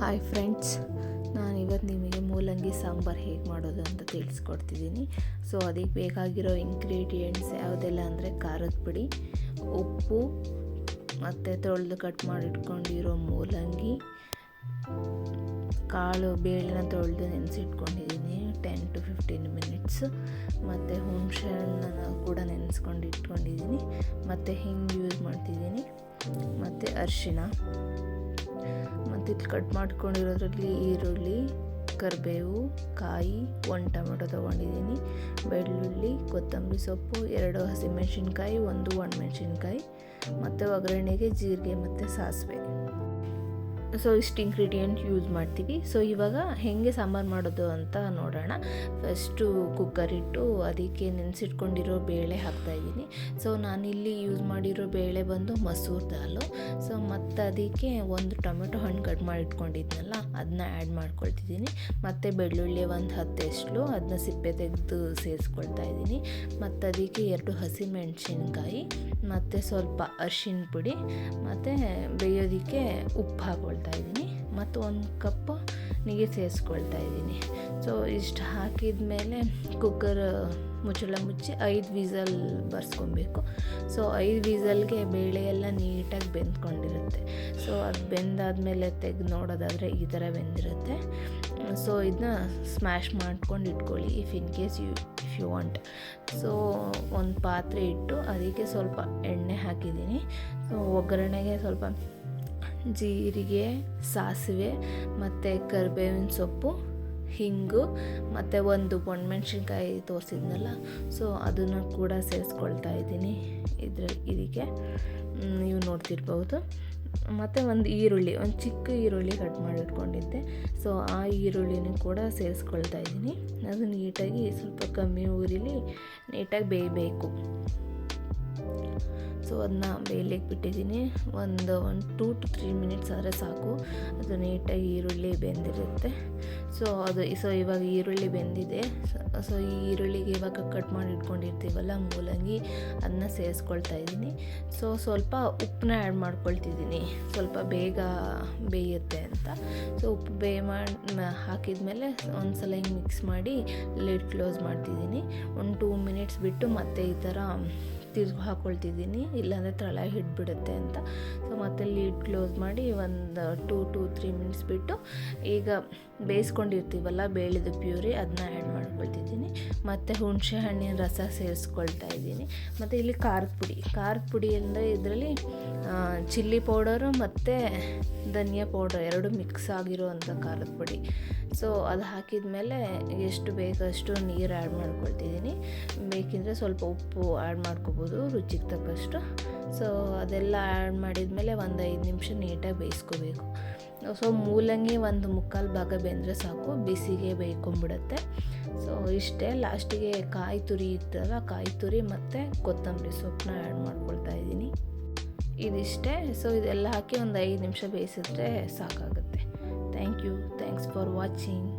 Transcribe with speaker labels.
Speaker 1: Hi friends ನಾನು ಇವತ್ತು ನಿಮಗೆ ಮೂಲಂಗಿ ಸಾಂಬಾರು ಹೇಗೆ ಮಾಡೋದು ಅಂತ ತಿಳಿಸ್ಕೊಡ್ತಿದ್ದೀನಿ. ಸೊ ಅದಕ್ಕೆ ಬೇಕಾಗಿರೋ ಇಂಗ್ರೀಡಿಯೆಂಟ್ಸ್ ಯಾವುದೆಲ್ಲ ಅಂದರೆ ಖಾರದ ಪುಡಿ, ಉಪ್ಪು, ಮತ್ತು ತೊಳೆದು ಕಟ್ ಮಾಡಿಟ್ಕೊಂಡಿರೋ ಮೂಲಂಗಿ, ಕಾಳು ಬೇಳೆನ ತೊಳೆದು ನೆನೆಸಿಟ್ಕೊಂಡಿದ್ದೀನಿ ಟೆನ್ ಟು ಫಿಫ್ಟೀನ್ ಮಿನಿಟ್ಸ್ ಮತ್ತು ಹುಣಸೆ ಕೂಡ ನೆನೆಸ್ಕೊಂಡು ಇಟ್ಕೊಂಡಿದ್ದೀನಿ ಮತ್ತು ಹಿಂಗೆ ಯೂಸ್ ಮಾಡ್ತಿದ್ದೀನಿ. ಮತ್ತು ಅರಿಶಿಣ ಇಲ್ಲಿ ಕಟ್ ಮಾಡ್ಕೊಂಡಿರೋದ್ರಲ್ಲಿ ಈರುಳ್ಳಿ, ಕರಿಬೇವು, ಕಾಯಿ, ಒಂದು ಟೊಮೆಟೊ ತೊಗೊಂಡಿದ್ದೀನಿ, ಬೆಳ್ಳುಳ್ಳಿ, ಕೊತ್ತಂಬರಿ ಸೊಪ್ಪು, ಎರಡು ಹಸಿಮೆಣಸಿನ್ಕಾಯಿ, ಒಂದು ಒಣಮೆಣಸಿನ್ಕಾಯಿ, ಮತ್ತು ಒಗ್ಗರಣೆಗೆ ಜೀರಿಗೆ ಮತ್ತು ಸಾಸಿವೆ. ಸೊ ಇಷ್ಟು ಇಂಗ್ರೀಡಿಯೆಂಟ್ ಯೂಸ್ ಮಾಡ್ತೀವಿ. ಸೊ ಇವಾಗ ಹೇಗೆ ಸಾಂಬಾರು ಮಾಡೋದು ಅಂತ ನೋಡೋಣ. ಫಸ್ಟು ಕುಕ್ಕರ್ ಇಟ್ಟು ಅದಕ್ಕೆ ನೆನೆಸಿಟ್ಕೊಂಡಿರೋ ಬೇಳೆ ಹಾಕ್ತಾಯಿದ್ದೀನಿ ಸೊ ನಾನಿಲ್ಲಿ ಯೂಸ್ ಮಾಡಿರೋ ಬೇಳೆ ಬಂದು ಮಸೂರ್ ದಾಲು. ಸೊ ಮತ್ತು ಅದಕ್ಕೆ ಒಂದು ಟೊಮೆಟೊ ಹಣ್ಣು ಕಟ್ ಮಾಡಿಟ್ಕೊಂಡಿದ್ನಲ್ಲ ಅದನ್ನ ಆ್ಯಡ್ ಮಾಡ್ಕೊಳ್ತಿದ್ದೀನಿ. ಮತ್ತು ಬೆಳ್ಳುಳ್ಳಿ ಒಂದು ಹತ್ತು ಎಷ್ಟು ಅದನ್ನ ಸಿಪ್ಪೆ ತೆಗೆದು ಸೇರಿಸ್ಕೊಳ್ತಾ ಇದ್ದೀನಿ. ಮತ್ತು ಅದಕ್ಕೆ ಎರಡು ಹಸಿಮೆಣಸಿನ್ಕಾಯಿ ಮತ್ತು ಸ್ವಲ್ಪ ಅರಿಶಿನ ಪುಡಿ, ಮತ್ತು ಬೇಯೋದಕ್ಕೆ ಉಪ್ಪು ಹಾಕ್ಕೊಳ್ತಾ ಇದ್ದೀನಿ ಮತ್ತು ಒಂದು ಕಪ್ಪು ನೀರು ಸೇರಿಸ್ಕೊಳ್ತಾ ಇದ್ದೀನಿ ಸೊ ಇಷ್ಟು ಹಾಕಿದ ಮೇಲೆ ಕುಕ್ಕರ್ ಮುಚ್ಚಳ ಮುಚ್ಚಿ ಐದು ವಿಸಲ್ ಬರ್ಸ್ಕೊಬೇಕು. ಸೊ ಐದು ವೀಸಲ್ಗೆ ಬೇಳೆ ಎಲ್ಲ ನೀಟಾಗಿ ಬೆಂದ್ಕೊಂಡಿರುತ್ತೆ. ಸೊ ಅದು ಬೆಂದಾದಮೇಲೆ ತೆಗೆದು ನೋಡೋದಾದರೆ ಈ ಥರ ಬೆಂದಿರುತ್ತೆ. ಸೊ ಇದನ್ನ ಸ್ಮ್ಯಾಶ್ ಮಾಡ್ಕೊಂಡು ಇಟ್ಕೊಳ್ಳಿ if in case you if you want so ಒಂದು ಪಾತ್ರೆ ಇಟ್ಟು, ಅದಕ್ಕೆ ಸ್ವಲ್ಪ ಎಣ್ಣೆ ಹಾಕಿದ್ದೀನಿ. ಸೊ ಒಗ್ಗರಣೆಗೆ ಸ್ವಲ್ಪ ಜೀರಿಗೆ, ಸಾಸಿವೆ ಮತ್ತು ಕರಿಬೇವಿನ ಸೊಪ್ಪು, ಹಿಂಗು ಮತ್ತು ಒಂದು ಒಣಮೆಣ್ಸಿನ್ಕಾಯಿ ತೋರಿಸಿದ್ನಲ್ಲ ಸೊ ಅದನ್ನು ಕೂಡ ಸೇರಿಸ್ಕೊಳ್ತಾ ಇದ್ದೀನಿ ಇದ್ರ ಇದಕ್ಕೆ. ನೀವು ನೋಡ್ತಿರ್ಬೋದು. ಮತ್ತು ಒಂದು ಈರುಳ್ಳಿ, ಒಂದು ಚಿಕ್ಕ ಈರುಳ್ಳಿ ಕಟ್ ಮಾಡಿಟ್ಕೊಂಡಿದ್ದೆ. ಸೊ ಆ ಈರುಳ್ಳಿನೂ ಕೂಡ ಸೇರಿಸ್ಕೊಳ್ತಾ ಇದ್ದೀನಿ. ಅದು ನೀಟಾಗಿ ಸ್ವಲ್ಪ ಕಮ್ಮಿ ಊರಿಲಿ ನೀಟಾಗಿ ಬೇಯಬೇಕು. ಸೊ ಅದನ್ನ ಬೇಯಲಿಕ್ಕೆ ಬಿಟ್ಟಿದ್ದೀನಿ. ಒಂದು ಒಂದು ಟೂ ಟು ತ್ರೀ ಮಿನಿಟ್ಸ್ ಆದರೆ ಸಾಕು. ಅದು ನೀಟಾಗಿ ಈರುಳ್ಳಿ ಬೆಂದಿರುತ್ತೆ. ಸೊ ಅದು ಸೊ ಇವಾಗ ಈರುಳ್ಳಿ ಬೆಂದಿದೆ. ಸೊ ಈ ಈರುಳ್ಳಿಗೆ ಇವಾಗ ಕಟ್ ಮಾಡಿ ಇಟ್ಕೊಂಡಿರ್ತೀವಲ್ಲ, ಮೂಲಂಗಿ, ಅದನ್ನ ಸೇರಿಸ್ಕೊಳ್ತಾ ಇದ್ದೀನಿ. ಸೊ ಸ್ವಲ್ಪ ಉಪ್ಪನ್ನ ಆ್ಯಡ್ ಮಾಡ್ಕೊಳ್ತಿದ್ದೀನಿ. ಸ್ವಲ್ಪ ಬೇಗ ಬೇಯುತ್ತೆ ಅಂತ. ಸೊ ಉಪ್ಪು ಬೇಯ ಮಾಡಿ ಹಾಕಿದ ಮೇಲೆ ಒಂದು ಸಲ ಹಿಂಗೆ ಮಿಕ್ಸ್ ಮಾಡಿ ಲಿಡ್ ಕ್ಲೋಸ್ ಮಾಡ್ತಿದ್ದೀನಿ. ಒಂದು ಟೂ ಮಿನಿಟ್ಸ್ ಬಿಟ್ಟು ಮತ್ತೆ ಈ ಥರ ತಿರ್ಗಿ ಹಾಕ್ಕೊಳ್ತಿದ್ದೀನಿ ಇಲ್ಲಾಂದರೆ ತಳ ಹಿಡ್ಬಿಡುತ್ತೆ ಅಂತ. ಸೊ ಮತ್ತೆ ಲೀಡ್ ಕ್ಲೋಸ್ ಮಾಡಿ ಒಂದು ಟೂ ಟು ತ್ರೀ ಮಿನಿಟ್ಸ್ ಬಿಟ್ಟು ಈಗ ಬೇಯಿಸ್ಕೊಂಡಿರ್ತೀವಲ್ಲ, ಬೇಳಿದ ಪ್ಯೂರಿ ಅದನ್ನ ಆ್ಯಡ್ ಮಾಡ್ಕೊಳ್ತಿದ್ದೀನಿ. ಮತ್ತು ಹುಣಸೆ ಹಣ್ಣಿನ ರಸ ಸೇರಿಸ್ಕೊಳ್ತಾ ಇದ್ದೀನಿ. ಮತ್ತು ಇಲ್ಲಿ ಖಾರದ ಪುಡಿ. ಖಾರದ ಪುಡಿ ಅಂದರೆ ಇದರಲ್ಲಿ ಚಿಲ್ಲಿ ಪೌಡರು ಮತ್ತು ಧನಿಯಾ ಪೌಡರ್ ಎರಡು ಮಿಕ್ಸ್ ಆಗಿರೋವಂಥ ಖಾರದ ಪುಡಿ. ಸೊ ಅದು ಹಾಕಿದ ಮೇಲೆ ಎಷ್ಟು ಬೇಕಷ್ಟು ನೀರು ಆ್ಯಡ್ ಮಾಡ್ಕೊಳ್ತಿದ್ದೀನಿ. ಬೇಕಿದ್ರೆ ಸ್ವಲ್ಪ ಉಪ್ಪು ಆ್ಯಡ್ ಮಾಡ್ಕೋಬೋದು, ರುಚಿಗೆ ತಕ್ಕಷ್ಟು. ಸೊ ಅದೆಲ್ಲ ಆ್ಯಡ್ ಮಾಡಿದ ಮೇಲೆ ಒಂದು ಐದು ನಿಮಿಷ ನೀಟಾಗಿ ಬೇಯಿಸ್ಕೋಬೇಕು. ಸೊ ಮೂಲಂಗಿ ಒಂದು ಮುಕ್ಕಾಲು ಭಾಗ ಬೆಂದರೆ ಸಾಕು, ಬಿಸಿಗೆ ಬೇಯ್ಕೊಂಬಿಡುತ್ತೆ ಸೊ ಇಷ್ಟೇ, ಲಾಸ್ಟಿಗೆ ಕಾಯಿ ತುರಿ ಇತ್ತಲ್ಲ, ಕಾಯಿ ತುರಿ ಮತ್ತು ಕೊತ್ತಂಬರಿ ಸೊಪ್ಪನ್ನ ಆ್ಯಡ್ ಮಾಡ್ಕೊಳ್ತಾ ಇದ್ದೀನಿ. ಇದಿಷ್ಟೇ ಸೊ ಇದೆಲ್ಲ ಹಾಕಿ ಒಂದು ಐದು ನಿಮಿಷ ಬೇಯಿಸಿದ್ರೆ ಸಾಕಾಗುತ್ತೆ. Thank you thanks for watching